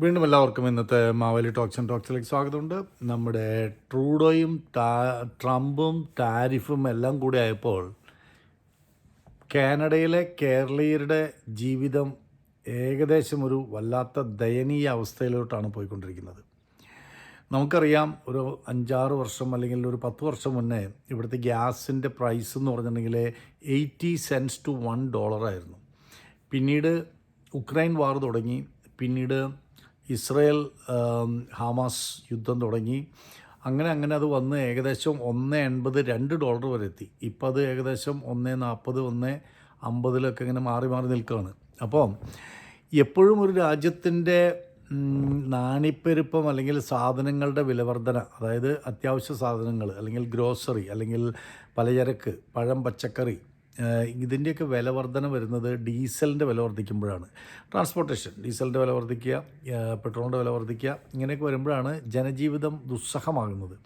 വീണ്ടും എല്ലാവർക്കും ഇന്നത്തെ മാവേലി ടോക്സ് ആൻഡ് ടോക്സിലേക്ക് സ്വാഗതമുണ്ട്. നമ്മുടെ ട്രൂഡോയും ടാ- ട്രംപും ടാരിഫും എല്ലാം കൂടി ആയപ്പോൾ കാനഡയിലെ കേരളീയരുടെ ജീവിതം ഏകദേശം ഒരു വല്ലാത്ത ദയനീയ അവസ്ഥയിലോട്ടാണ് പോയിക്കൊണ്ടിരിക്കുന്നത്. നമുക്കറിയാം ഒരു അഞ്ചാറ് വർഷം അല്ലെങ്കിൽ ഒരു പത്ത് വർഷം മുന്നേ ഇവിടുത്തെ ഗ്യാസിന്റെ പ്രൈസ് എന്ന് പറഞ്ഞിട്ടുണ്ടെങ്കിൽ എയ്റ്റി സെൻസ് ടു വൺ ഡോളറായിരുന്നു പിന്നീട് ഉക്രൈൻ വാർ തുടങ്ങി. പിന്നീട് ഇസ്രയേൽ ഹാമാസ് യുദ്ധം തുടങ്ങി. അങ്ങനെ അങ്ങനെ അത് വന്ന് ഏകദേശം ഒന്ന് എൺപത് രണ്ട് ഡോളർ വരെ എത്തി. ഇപ്പം അത് ഏകദേശം ഒന്ന് നാൽപ്പത് ഒന്ന് അമ്പതിലൊക്കെ ഇങ്ങനെ മാറി മാറി നിൽക്കുകയാണ്. അപ്പോൾ എപ്പോഴും ഒരു രാജ്യത്തിന്റെ നാണിപ്പെരുപ്പം അല്ലെങ്കിൽ സാധനങ്ങളുടെ വിലവർധന അതായത് അത്യാവശ്യ സാധനങ്ങൾ അല്ലെങ്കിൽ ഗ്രോസറി അല്ലെങ്കിൽ പലചരക്ക് പഴം പച്ചക്കറി ഇതിന്റെയൊക്കെ വില വർധന വരുന്നത് ഡീസലിന്റെ വില വർദ്ധിക്കുമ്പോഴാണ് ട്രാൻസ്പോർട്ടേഷൻ ഡീസലിന്റെ വില വർദ്ധിക്കുക പെട്രോളിന്റെ വില വർദ്ധിക്കുക ഇങ്ങനെയൊക്കെ വരുമ്പോഴാണ് ജനജീവിതം ദുസ്സഹമാകുന്നത്.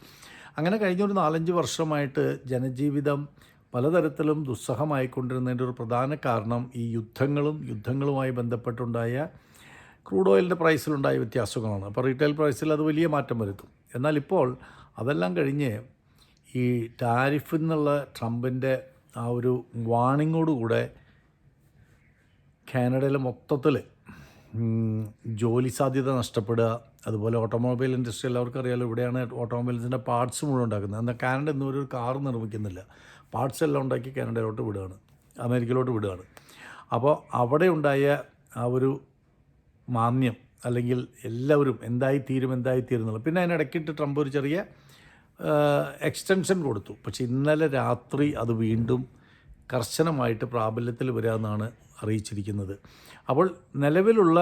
അങ്ങനെ കഴിഞ്ഞ ഒരു നാലഞ്ച് വർഷമായിട്ട് ജനജീവിതം പലതരത്തിലും ദുസ്സഹമായിക്കൊണ്ടിരുന്നതിന്റെ ഒരു പ്രധാന കാരണം ഈ യുദ്ധങ്ങളും യുദ്ധങ്ങളുമായി ബന്ധപ്പെട്ടുണ്ടായ ക്രൂഡ് ഓയിലിന്റെ പ്രൈസിലുണ്ടായ വ്യത്യാസങ്ങളാണ്. അപ്പോൾ റീറ്റെയിൽ പ്രൈസിൽ അത് വലിയ മാറ്റം വരുത്തും. എന്നാൽ ഇപ്പോൾ അതെല്ലാം കഴിഞ്ഞ് ഈ ടാരിഫിൽ നിന്നുള്ള ട്രംപിന്റെ ആ ഒരു വാണിങ്ങോടുകൂടെ കാനഡയിൽ മൊത്തത്തിൽ ജോലി സാധ്യത നഷ്ടപ്പെടുക അതുപോലെ ഓട്ടോമൊബൈൽ ഇൻഡസ്ട്രി എല്ലാവർക്കും അറിയാലോ ഇവിടെയാണ് ഓട്ടോമൊബൈൽസിന്റെ പാർട്സ് മുഴുവൻ ഉണ്ടാക്കുന്നത്. എന്നാൽ കാനഡ ഇന്നും ഒരു കാർ നിർമ്മിക്കുന്നില്ല. പാർട്സ് എല്ലാം ഉണ്ടാക്കി കാനഡയിലോട്ട് വിടുകയാണ് അമേരിക്കയിലോട്ട് വിടുകയാണ്. അപ്പോൾ അവിടെ ഉണ്ടായ ആ ഒരു മാന്യം അല്ലെങ്കിൽ എല്ലാവരും എന്തായി തീരും എന്തായി തീരുന്നുള്ളൂ പിന്നെ അതിനിടയ്ക്കിട്ട് ട്രംപ് ഒരു ചെറിയ എക്സ്റ്റൻഷൻ കൊടുത്തു. പക്ഷേ ഇന്നലെ രാത്രി അത് വീണ്ടും കർശനമായിട്ട് പ്രാബല്യത്തിൽ വരാമെന്നാണ് അറിയിച്ചിരിക്കുന്നത്. അപ്പോൾ നിലവിലുള്ള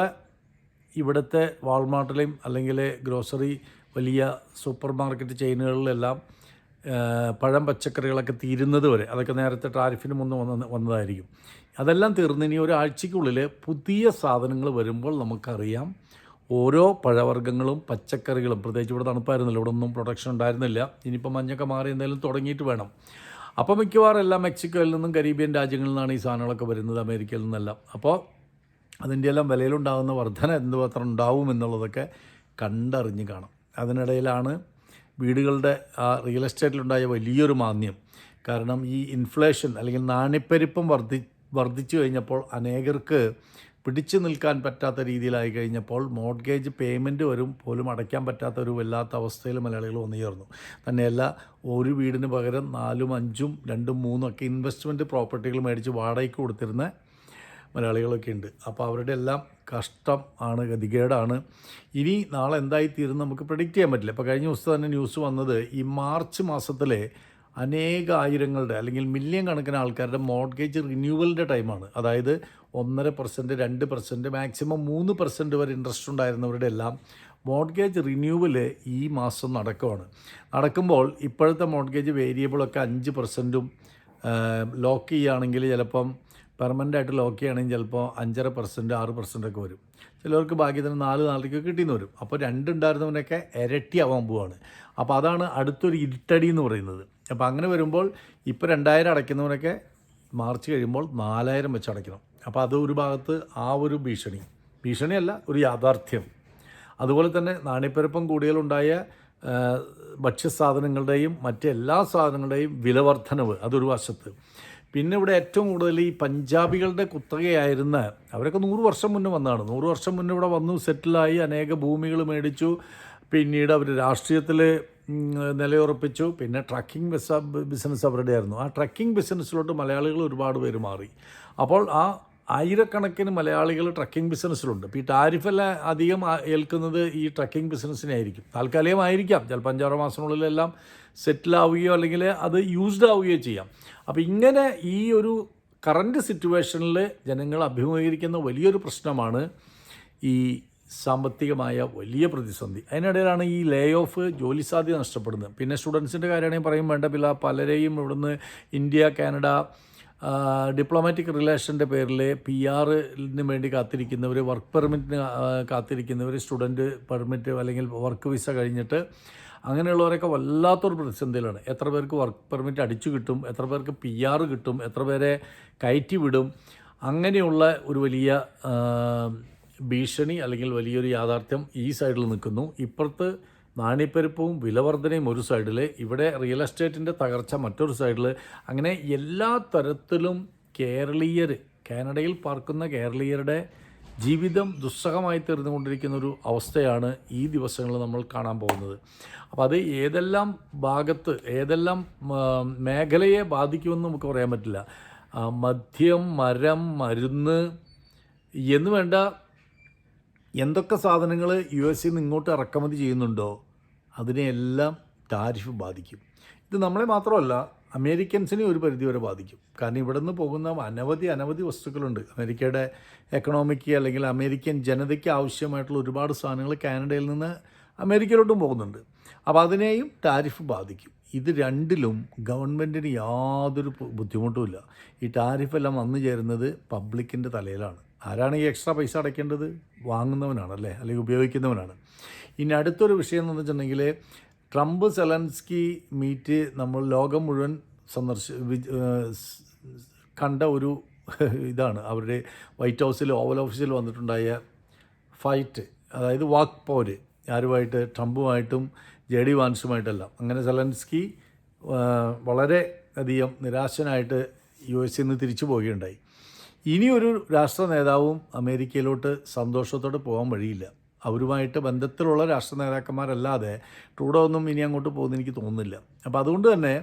ഇവിടുത്തെ വാൾമാർട്ടിലെയും അല്ലെങ്കിൽ ഗ്രോസറി വലിയ സൂപ്പർ മാർക്കറ്റ് ചെയിനുകളിലെല്ലാം പഴം പച്ചക്കറികളൊക്കെ തീരുന്നത് വരെ അതൊക്കെ നേരത്തെ ടാരിഫിന് മുന്ന് വന്ന വന്നതായിരിക്കും. അതെല്ലാം തീർന്ന് ഇനി ഒരാഴ്ചയ്ക്കുള്ളിൽ പുതിയ സാധനങ്ങൾ വരുമ്പോൾ നമുക്കറിയാം ഓരോ പഴവർഗങ്ങളും പച്ചക്കറികളും പ്രത്യേകിച്ച് ഇവിടെ തണുപ്പായിരുന്നല്ലോ ഇവിടെ ഒന്നും പ്രൊഡക്ഷൻ ഉണ്ടായിരുന്നില്ല. ഇനിയിപ്പോൾ മഞ്ഞൊക്കെ മാറി എന്തെങ്കിലും തുടങ്ങിയിട്ട് വേണം. അപ്പോൾ മിക്കവാറും എല്ലാം മെക്സിക്കോയിൽ നിന്നും കരീബിയൻ രാജ്യങ്ങളിൽ നിന്നാണ് ഈ സാധനങ്ങളൊക്കെ വരുന്നത് അമേരിക്കയിൽ നിന്നെല്ലാം. അപ്പോൾ അതിന്റെ എല്ലാം വിലയിലുണ്ടാകുന്ന വർധന എന്തുമാത്രം ഉണ്ടാവും എന്നുള്ളതൊക്കെ കണ്ടറിഞ്ഞ് കാണാം. അതിനിടയിലാണ് വീടുകളുടെ ആ റിയൽ എസ്റ്റേറ്റിലുണ്ടായ വലിയൊരു മാന്യം കാരണം ഈ ഇൻഫ്ലേഷൻ അല്ലെങ്കിൽ നാണ്യപ്പെരുപ്പം വർദ്ധി വർദ്ധിച്ചു കഴിഞ്ഞപ്പോൾ അനേകർക്ക് പിടിച്ചു നിൽക്കാൻ പറ്റാത്ത രീതിയിലായി കഴിഞ്ഞപ്പോൾ മോഡ്ഗേജ് പേയ്മെന്റ് വരും പോലും അടയ്ക്കാൻ പറ്റാത്ത ഒരു വല്ലാത്ത അവസ്ഥയിൽ മലയാളികൾ വന്നു ചേർന്നു തന്നെയല്ല ഒരു വീടിന് പകരം നാലും അഞ്ചും രണ്ടും മൂന്നും ഒക്കെ ഇൻവെസ്റ്റ്മെന്റ് പ്രോപ്പർട്ടികൾ മേടിച്ച് വാടകയ്ക്ക് കൊടുത്തിരുന്ന മലയാളികളൊക്കെ ഉണ്ട്. അപ്പോൾ അവരുടെ എല്ലാം കഷ്ടം ആണ് ഗതികേടാണ്. ഇനി നാളെ എന്തായി തീരുന്ന നമുക്ക് പ്രഡിക്റ്റ് ചെയ്യാൻ പറ്റില്ല. ഇപ്പോൾ കഴിഞ്ഞ ദിവസം തന്നെ ന്യൂസ് വന്നത് ഈ മാർച്ച് മാസത്തിലെ അനേക ആയിരങ്ങളുടെ അല്ലെങ്കിൽ മില്യൺ കണക്കിന് ആൾക്കാരുടെ മോർഗേജ് റിന്യൂവലിന്റെ ടൈമാണ് അതായത് ഒന്നര പെർസെന്റ് രണ്ട് പെർസെന്റ് മാക്സിമം മൂന്ന് പെർസെന്റ് വരെ ഇൻട്രസ്റ്റ് ഉണ്ടായിരുന്നവരുടെ എല്ലാം മോർഗേജ് റിന്യൂവൽ ഈ മാസം നടക്കുവാണ്. നടക്കുമ്പോൾ ഇപ്പോഴത്തെ മോർഗേജ് വേരിയബിളൊക്കെ അഞ്ച് പെർസെന്റും ലോക്ക് ചെയ്യുകയാണെങ്കിൽ ചിലപ്പം പെർമനന്റ് ആയിട്ട് ലോക്ക് ചെയ്യുകയാണെങ്കിൽ ചിലപ്പോൾ അഞ്ചര പെർസെന്റ് ആറ് പെർസെന്റ് ഒക്കെ വരും. ചിലവർക്ക് ഭാഗ്യത്തിന് നാല് നാളേക്ക് കിട്ടിയെന്ന് വരും. അപ്പോൾ രണ്ടുണ്ടായിരുന്നവനൊക്കെ ഇരട്ടിയാവാൻ പോവാണ്. അപ്പോൾ അതാണ് അടുത്തൊരു ഇരുട്ടടി എന്ന് പറയുന്നത്. അപ്പോൾ അങ്ങനെ വരുമ്പോൾ ഇപ്പോൾ രണ്ടായിരം അടയ്ക്കുന്നവനൊക്കെ മാർച്ച് കഴിയുമ്പോൾ നാലായിരം വെച്ച് അടയ്ക്കണം. അപ്പോൾ അത് ഒരു ഭാഗത്ത് ആ ഒരു ഭീഷണി. ഭീഷണിയല്ല ഒരു യാഥാർത്ഥ്യം. അതുപോലെ തന്നെ നാണ്യപ്പെരുപ്പം കൂടുതലുണ്ടായ ഭക്ഷ്യ ഭക്ഷ്യസാധനങ്ങളുടെയും മറ്റെല്ലാ സാധനങ്ങളുടെയും വിലവർദ്ധനവ് അതൊരു വശത്ത്. പിന്നെ ഇവിടെ ഏറ്റവും കൂടുതൽ ഈ പഞ്ചാബികളുടെ കുത്തകയായിരുന്ന അവരൊക്കെ നൂറ് വർഷം മുന്നേ വന്നതാണ്. നൂറ് വർഷം മുന്നേ ഇവിടെ വന്നു സെറ്റിലായി അനേക ഭൂമികൾ മേടിച്ചു. പിന്നീട് അവർ രാഷ്ട്രീയത്തിൽ നിലയുറപ്പിച്ചു. പിന്നെ ട്രക്കിംഗ് ബിസ ബിസിനസ് അവരുടെ ആയിരുന്നു ആ ട്രക്കിംഗ് ബിസിനസ്സിലോട്ട് മലയാളികൾ ഒരുപാട് പേര് മാറി. അപ്പോൾ ആ ആയിരക്കണക്കിന് മലയാളികൾ ട്രക്കിംഗ് ബിസിനസ്സിലുണ്ട്. ഇപ്പോൾ ഈ ടാരിഫെല്ലാം അധികം ഏൽക്കുന്നത് ഈ ട്രക്കിംഗ് ബിസിനസ്സിനെ ആയിരിക്കും താൽക്കാലികമായിരിക്കാം. ചിലപ്പോൾ അഞ്ചാറ് മാസത്തിനുള്ളിലെല്ലാം സെറ്റിലാവുകയോ അല്ലെങ്കിൽ അത് യൂസ്ഡ് ആവുകയോ ചെയ്യാം. അപ്പോൾ ഇങ്ങനെ ഈ ഒരു കറന്റ് സിറ്റുവേഷനിൽ ജനങ്ങൾ അഭിമുഖീകരിക്കുന്ന വലിയൊരു പ്രശ്നമാണ് ഈ സാമ്പത്തികമായ വലിയ പ്രതിസന്ധി. അതിനിടയിലാണ് ഈ ലേ ഓഫ് ജോലി സാധ്യത നഷ്ടപ്പെടുന്നത്. പിന്നെ സ്റ്റുഡൻസിന്റെ കാര്യമാണെങ്കിൽ പറയും വേണ്ട പിള്ള പലരെയും ഇവിടുന്ന് ഇന്ത്യ കാനഡ ഡിപ്ലോമാറ്റിക് റിലേഷന്റെ പേരിൽ പി ആറിന് വേണ്ടി കാത്തിരിക്കുന്നവർ വർക്ക് പെർമിറ്റിന് കാത്തിരിക്കുന്നവർ സ്റ്റുഡന്റ് പെർമിറ്റ് അല്ലെങ്കിൽ വർക്ക് വിസ കഴിഞ്ഞിട്ട് അങ്ങനെയുള്ളവരൊക്കെ വല്ലാത്തൊരു പ്രതിസന്ധിയിലാണ്. എത്ര പേർക്ക് വർക്ക് പെർമിറ്റ് അടിച്ചു കിട്ടും എത്ര പേർക്ക് പി ആർ കിട്ടും എത്ര പേരെ കയറ്റി വിടും അങ്ങനെയുള്ള ഒരു വലിയ ഭീഷണി അല്ലെങ്കിൽ വലിയൊരു യാഥാർത്ഥ്യം ഈ സൈഡിൽ നിൽക്കുന്നു. ഇപ്പുറത്ത് നാണ്യപ്പെരുപ്പവും വിലവർധനയും ഒരു സൈഡിൽ ഇവിടെ റിയൽ എസ്റ്റേറ്റിന്റെ തകർച്ച മറ്റൊരു സൈഡിൽ അങ്ങനെ എല്ലാ തരത്തിലും കേരളീയർ കാനഡയിൽ പാർക്കുന്ന കേരളീയരുടെ ജീവിതം ദുസ്സഹമായി തീർന്നുകൊണ്ടിരിക്കുന്ന ഒരു അവസ്ഥയാണ് ഈ ദിവസങ്ങളിൽ നമ്മൾ കാണാൻ പോകുന്നത്. അപ്പോൾ അത് ഏതെല്ലാം ഭാഗത്ത് ഏതെല്ലാം മേഖലയെ ബാധിക്കുമെന്ന് നമുക്ക് പറയാൻ പറ്റില്ല. മദ്യം മരം മരുന്ന് എന്ന് വേണ്ട എന്തൊക്കെ സാധനങ്ങൾ യു എസ് സിന്ന് ഇങ്ങോട്ട് ഇറക്കുമതി ചെയ്യുന്നുണ്ടോ? അതിനെയെല്ലാം ടാരിഫ് ബാധിക്കും. ഇത് നമ്മളെ മാത്രമല്ല അമേരിക്കൻസിനെ ഒരു പരിധിവരെ ബാധിക്കും. കാരണം ഇവിടെ നിന്ന് പോകുന്ന അനവധി അനവധി വസ്തുക്കളുണ്ട്. അമേരിക്കയുടെ എക്കണോമിക്ക് അല്ലെങ്കിൽ അമേരിക്കൻ ജനതയ്ക്ക് ആവശ്യമായിട്ടുള്ള ഒരുപാട് സാധനങ്ങൾ കാനഡയിൽ നിന്ന് അമേരിക്കയിലോട്ടും പോകുന്നുണ്ട്. അപ്പോൾ അതിനെയും ടാരിഫ് ബാധിക്കും. ഇത് രണ്ടിലും ഗവൺമെന്റിന് യാതൊരു ബുദ്ധിമുട്ടുമില്ല. ഈ ടാരിഫെല്ലാം വന്നു ചേരുന്നത് പബ്ലിക്കിന്റെ തലയിലാണ്. ആരാണ് ഈ എക്സ്ട്രാ പൈസ അടയ്ക്കേണ്ടത്? വാങ്ങുന്നവനാണ് അല്ലേ? അല്ലെങ്കിൽ ഉപയോഗിക്കുന്നവനാണ്. ഇനി അടുത്തൊരു വിഷയം എന്ന് വെച്ചിട്ടുണ്ടെങ്കിൽ ട്രംപ് സെലൻസ്കി മീറ്റ് നമ്മൾ ലോകം മുഴുവൻ സന്ദർശി കണ്ട ഒരു ഇതാണ്. അവരുടെ വൈറ്റ് ഹൗസിൽ ഓവൽ ഓഫീസിൽ വന്നിട്ടുണ്ടായ ഫൈറ്റ് അതായത് വാക്ക് പോര് ആരുമായിട്ട്? ട്രംപുമായിട്ടും ജെ ഡി വാൻസുമായിട്ടെല്ലാം. അങ്ങനെ സെലൻസ്കി വളരെ അധികം നിരാശനായിട്ട് യു എസിൽ നിന്ന് തിരിച്ചു പോവുകയുണ്ടായി. ഇനിയൊരു രാഷ്ട്ര നേതാവും അമേരിക്കയിലോട്ട് സന്തോഷത്തോടെ പോകാൻ വഴിയില്ല. അവരുമായിട്ട് ബന്ധത്തിലുള്ള രാഷ്ട്ര നേതാക്കന്മാരല്ലാതെ ട്രൂഡോ ഒന്നും ഇനി അങ്ങോട്ട് പോകുമെന്ന് എനിക്ക് തോന്നുന്നില്ല. അപ്പോൾ അതുകൊണ്ട് തന്നെ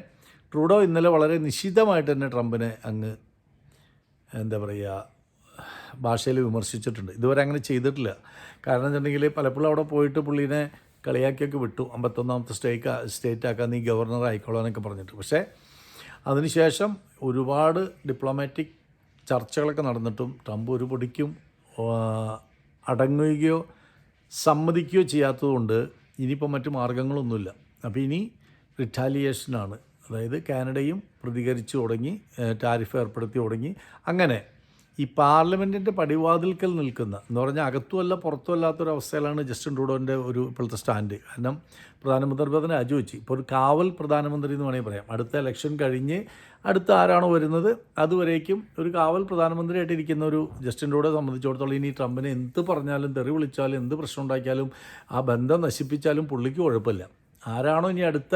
ട്രൂഡോ ഇന്നലെ വളരെ നിശിതമായിട്ട് തന്നെ ട്രംപിനെ അങ്ങ് എന്താ പറയുക ഭാഷയിൽ വിമർശിച്ചിട്ടുണ്ട്. ഇതുവരെ അങ്ങനെ ചെയ്തിട്ടില്ല. കാരണം വെച്ചിട്ടുണ്ടെങ്കിൽ പലപ്പോഴും അവിടെ പോയിട്ട് പുള്ളീനെ കളിയാക്കിയൊക്കെ വിട്ടു. അമ്പത്തൊന്നാമത്തെ സ്റ്റേക്ക് സ്റ്റേറ്റ് ആക്കാൻ നീ ഗവർണർ ആയിക്കോളാനൊക്കെ പറഞ്ഞിട്ട്. പക്ഷേ അതിനുശേഷം ഒരുപാട് ഡിപ്ലോമാറ്റിക് ചർച്ചകളൊക്കെ നടന്നിട്ടും ട്രംപ് ഒരു പൊടിക്കും അടങ്ങുകയോ സമ്മതിക്കുകയോ ചെയ്യാത്തതുകൊണ്ട് ഇനിയിപ്പോൾ മറ്റു മാർഗങ്ങളൊന്നുമില്ല. അപ്പോൾ ഇനി റിട്ടാലിയേഷനാണ് അതായത് കാനഡയും പ്രതികരിച്ചു തുടങ്ങി ടാരിഫ് ഏർപ്പെടുത്തി തുടങ്ങി. അങ്ങനെ ഈ പാർലമെന്റിന്റെ പടിവാതിൽക്കൽ നിൽക്കുന്ന എന്ന് പറഞ്ഞാൽ അകത്തുമല്ല പുറത്തുമല്ലാത്തൊരവസ്ഥയിലാണ് ജസ്റ്റിൻ ട്രൂഡോന്റെ ഒരു ഇപ്പോഴത്തെ സ്റ്റാൻഡ്. കാരണം പ്രധാനമന്ത്രി പദം രാജിവെച്ച് ഇപ്പോൾ ഒരു കാവൽ പ്രധാനമന്ത്രി എന്ന് വേണമെങ്കിൽ പറയാം. അടുത്ത ഇലക്ഷൻ കഴിഞ്ഞ് അടുത്ത ആരാണോ വരുന്നത് അതുവരേക്കും ഒരു കാവൽ പ്രധാനമന്ത്രിയായിട്ട് ഇരിക്കുന്ന ഒരു ജസ്റ്റിൻ ട്രൂഡെ സംബന്ധിച്ചിടത്തോളം ഇനി ട്രംപിനെ എന്ത് പറഞ്ഞാലും തെറി വിളിച്ചാലും എന്ത് പ്രശ്നം ഉണ്ടാക്കിയാലും ആ ബന്ധം നശിപ്പിച്ചാലും പുള്ളിക്ക് കുഴപ്പമില്ല. ആരാണോ ഇനി അടുത്ത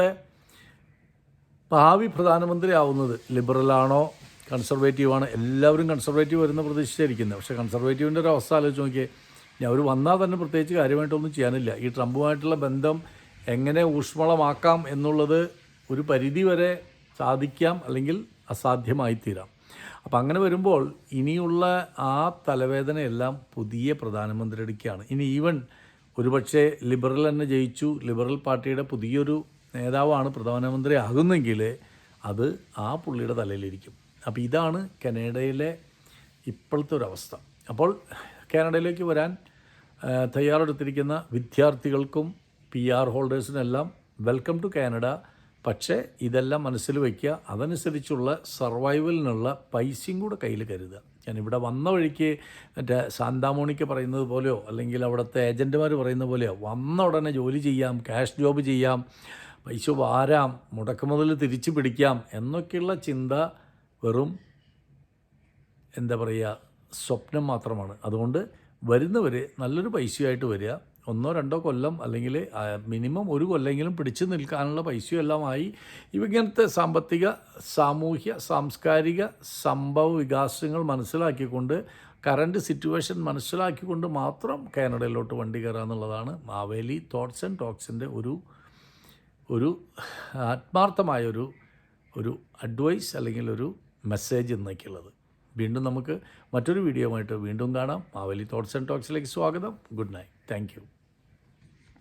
ഭാവി പ്രധാനമന്ത്രി ആവുന്നത് ലിബറലാണോ കൺസർവേറ്റീവ് ആണ്. എല്ലാവരും കൺസർവേറ്റീവ് വരുന്ന പ്രതീക്ഷിച്ചിരിക്കുന്നത് പക്ഷേ കൺസർവേറ്റീവിന്റെ ഒരു അവസ്ഥ ആലോചിച്ച് നോക്കിയേ ഇനി അവർ വന്നാൽ തന്നെ പ്രത്യേകിച്ച് കാര്യമായിട്ടൊന്നും ചെയ്യാനില്ല. ഈ ട്രംപുമായിട്ടുള്ള ബന്ധം എങ്ങനെ ഊഷ്മളമാക്കാം എന്നുള്ളത് ഒരു പരിധി വരെ സാധിക്കാം അല്ലെങ്കിൽ അസാധ്യമായിത്തീരാം. അപ്പം അങ്ങനെ വരുമ്പോൾ ഇനിയുള്ള ആ തലവേദനയെല്ലാം പുതിയ പ്രധാനമന്ത്രിയുടെക്കാണ്. ഇനി ഈവൻ ഒരുപക്ഷെ ലിബറൽ തന്നെ ജയിച്ചു ലിബറൽ പാർട്ടിയുടെ പുതിയൊരു നേതാവാണ് പ്രധാനമന്ത്രി ആകുന്നെങ്കിൽ അത് ആ പുള്ളിയുടെ തലയിലിരിക്കും. അപ്പോൾ ഇതാണ് കനേഡയിലെ ഇപ്പോഴത്തെ ഒരു അവസ്ഥ. അപ്പോൾ കാനഡയിലേക്ക് വരാൻ തയ്യാറെടുത്തിരിക്കുന്ന വിദ്യാർത്ഥികൾക്കും പി ആർ ഹോൾഡേഴ്സിനെല്ലാം വെൽക്കം ടു കാനഡ. പക്ഷേ ഇതെല്ലാം മനസ്സിൽ വയ്ക്കുക. അതനുസരിച്ചുള്ള സർവൈവലിനുള്ള പൈസയും കൂടെ കയ്യിൽ കരുതുക. ഞാൻ ഇവിടെ വന്ന വഴിക്ക് മറ്റേ സാന്താമോണിക്ക് പറയുന്നത് പോലെയോ അല്ലെങ്കിൽ അവിടുത്തെ ഏജന്റുമാർ പറയുന്ന പോലെയോ വന്ന ഉടനെ ജോലി ചെയ്യാം ക്യാഷ് ജോബ് ചെയ്യാം പൈസ വാരാം മുടക്കുമുതൽ തിരിച്ചു പിടിക്കാം എന്നൊക്കെയുള്ള ചിന്ത വെറും എന്താ പറയുക സ്വപ്നം മാത്രമാണ്. അതുകൊണ്ട് വരുന്നവർ നല്ലൊരു പൈസയായിട്ട് വരിക. ഒന്നോ രണ്ടോ കൊല്ലം അല്ലെങ്കിൽ മിനിമം ഒരു കൊല്ലെങ്കിലും പിടിച്ചു നിൽക്കാനുള്ള പൈസയും എല്ലാമായി ഇങ്ങനത്തെ സാമ്പത്തിക സാമൂഹ്യ സാംസ്കാരിക സംഭവ വികാസങ്ങൾ മനസ്സിലാക്കിക്കൊണ്ട് കറണ്ട് സിറ്റുവേഷൻ മനസ്സിലാക്കിക്കൊണ്ട് മാത്രം കാനഡയിലോട്ട് വണ്ടി കയറുക എന്നുള്ളതാണ് മാവേലി തോട്ട്സ് ആൻഡ് ടോക്സിന്റെ ഒരു ഒരു ആത്മാർത്ഥമായൊരു ഒരു അഡ്വൈസ് അല്ലെങ്കിൽ ഒരു മെസ്സേജ് എന്നൊക്കെയുള്ളത് വീണ്ടും നമുക്ക് മറ്റൊരു വീഡിയോ വീണ്ടും കാണാം. മാവേലി തോട്ട്സ് ആൻഡ് ടോക്സിലേക്ക് സ്വാഗതം. Good night thank